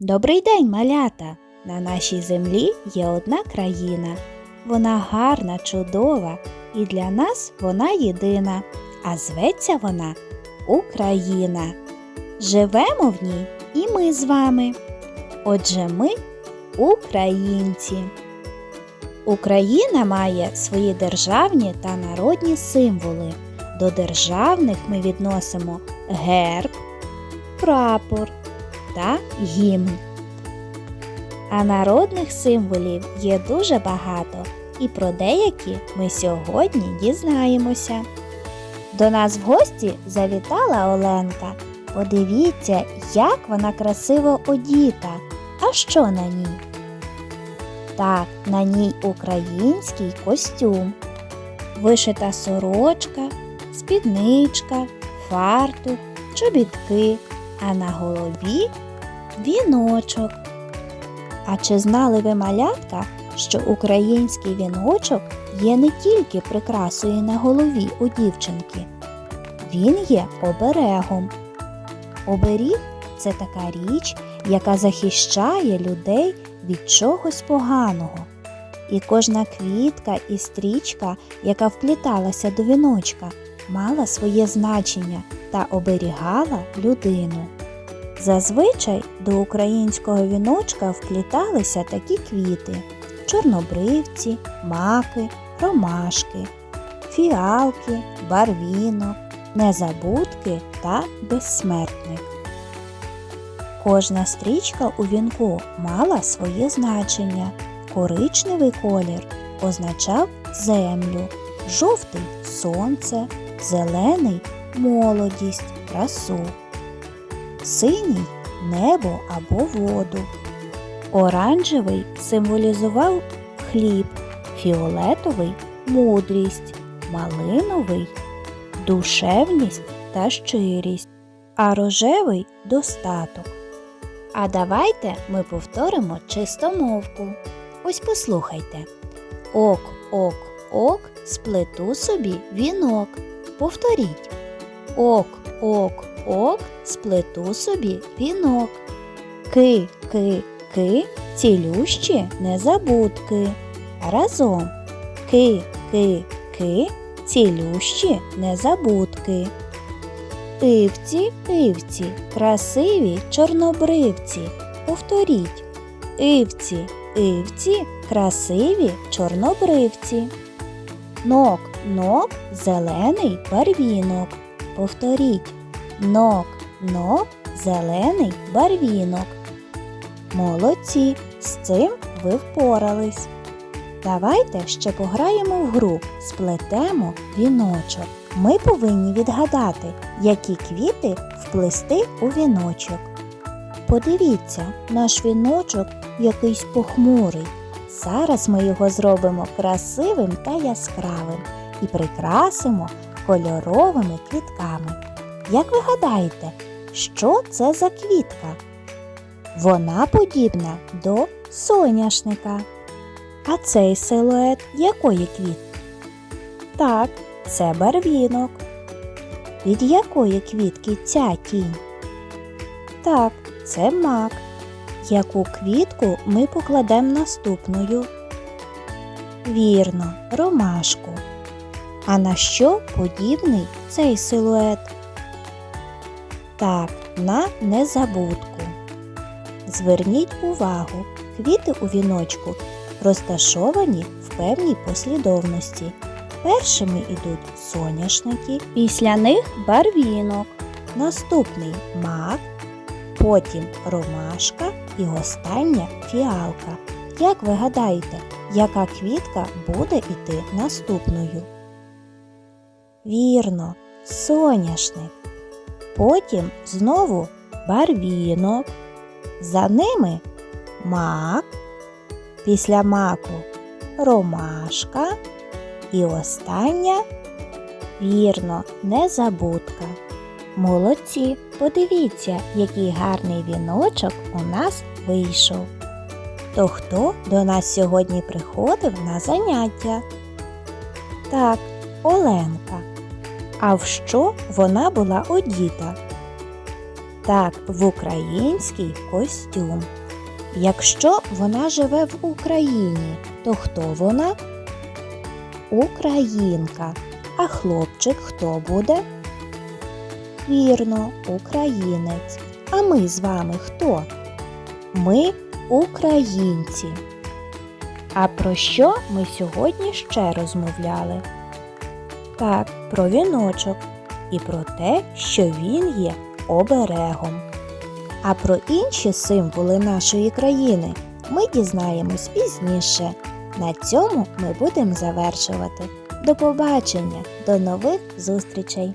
Добрий день, малята! На нашій землі є одна країна. Вона гарна, чудова, і для нас вона єдина, а зветься вона Україна. Живемо в ній і ми з вами. Отже, ми українці. Україна має свої державні та народні символи. До державних ми відносимо герб, прапор та гімн. А народних символів є дуже багато, і про деякі ми сьогодні дізнаємося. До нас в гості завітала Оленка. Подивіться, як вона красиво одіта. А що на ній? Так, на ній український костюм, вишита сорочка, спідничка, фартух, чобітки, а на голові віночок. А чи знали ви малятка, що український віночок є не тільки прикрасою на голові у дівчинки, він є оберегом. Оберіг це така річ, яка захищає людей від чогось поганого. І кожна квітка і стрічка, яка впліталася до віночка, мала своє значення та оберігала людину. Зазвичай до українського віночка впліталися такі квіти чорнобривці, маки, ромашки, фіалки, барвінок, незабудки та безсмертник. Кожна стрічка у вінку мала своє значення. Коричневий колір означав землю, жовтий сонце, зелений молодість, красу синій небо або воду. Оранжевий символізував хліб, фіолетовий мудрість, малиновий душевність та щирість, а рожевий достаток. А давайте ми повторимо чистомовку. Ось послухайте. Ок, ок, ок, сплету собі вінок. Повторіть. Ок, ок, ок, сплету собі вінок. Ки, ки, ки, цілющі незабудки. Разом. Ки, ки, ки, цілющі незабудки. Ивці, ивці, красиві чорнобривці. Повторіть. Ивці, ивці, красиві чорнобривці. Нок, нок, зелений барвінок. Повторіть. Нок, нок, зелений барвінок. Молодці, з цим ви впорались. Давайте ще пограємо в гру, сплетемо віночок. Ми повинні відгадати, які квіти вплести у віночок. Подивіться, наш віночок якийсь похмурий. Зараз ми його зробимо красивим та яскравим і прикрасимо кольоровими квітками. Як ви гадаєте, що це за квітка? Вона подібна до соняшника. А цей силует якої квітки? Так, це барвінок. Від якої квітки ця тінь? Так, це мак. Яку квітку ми покладемо наступною? Вірно, ромашку. А на що подібний цей силует? Так, на незабудку. Зверніть увагу, квіти у віночку розташовані в певній послідовності. Першими йдуть соняшники, після них барвінок, наступний мак, потім ромашка і остання фіалка. Як ви гадаєте, яка квітка буде йти наступною? Вірно, соняшник. Потім знову барвінок, за ними мак, після маку ромашка і остання вірно, незабудка. Молодці, подивіться, який гарний віночок у нас вийшов. То хто до нас сьогодні приходив на заняття? Так, Оленка. А в що вона була одіта? Так, в український костюм. Якщо вона живе в Україні, то хто вона? Українка. А хлопчик хто буде? Вірно, українець. А ми з вами хто? Ми українці. А про що ми сьогодні ще розмовляли? Так, про віночок і про те, що він є оберегом. А про інші символи нашої країни ми дізнаємось пізніше. На цьому ми будемо завершувати. До побачення, до нових зустрічей!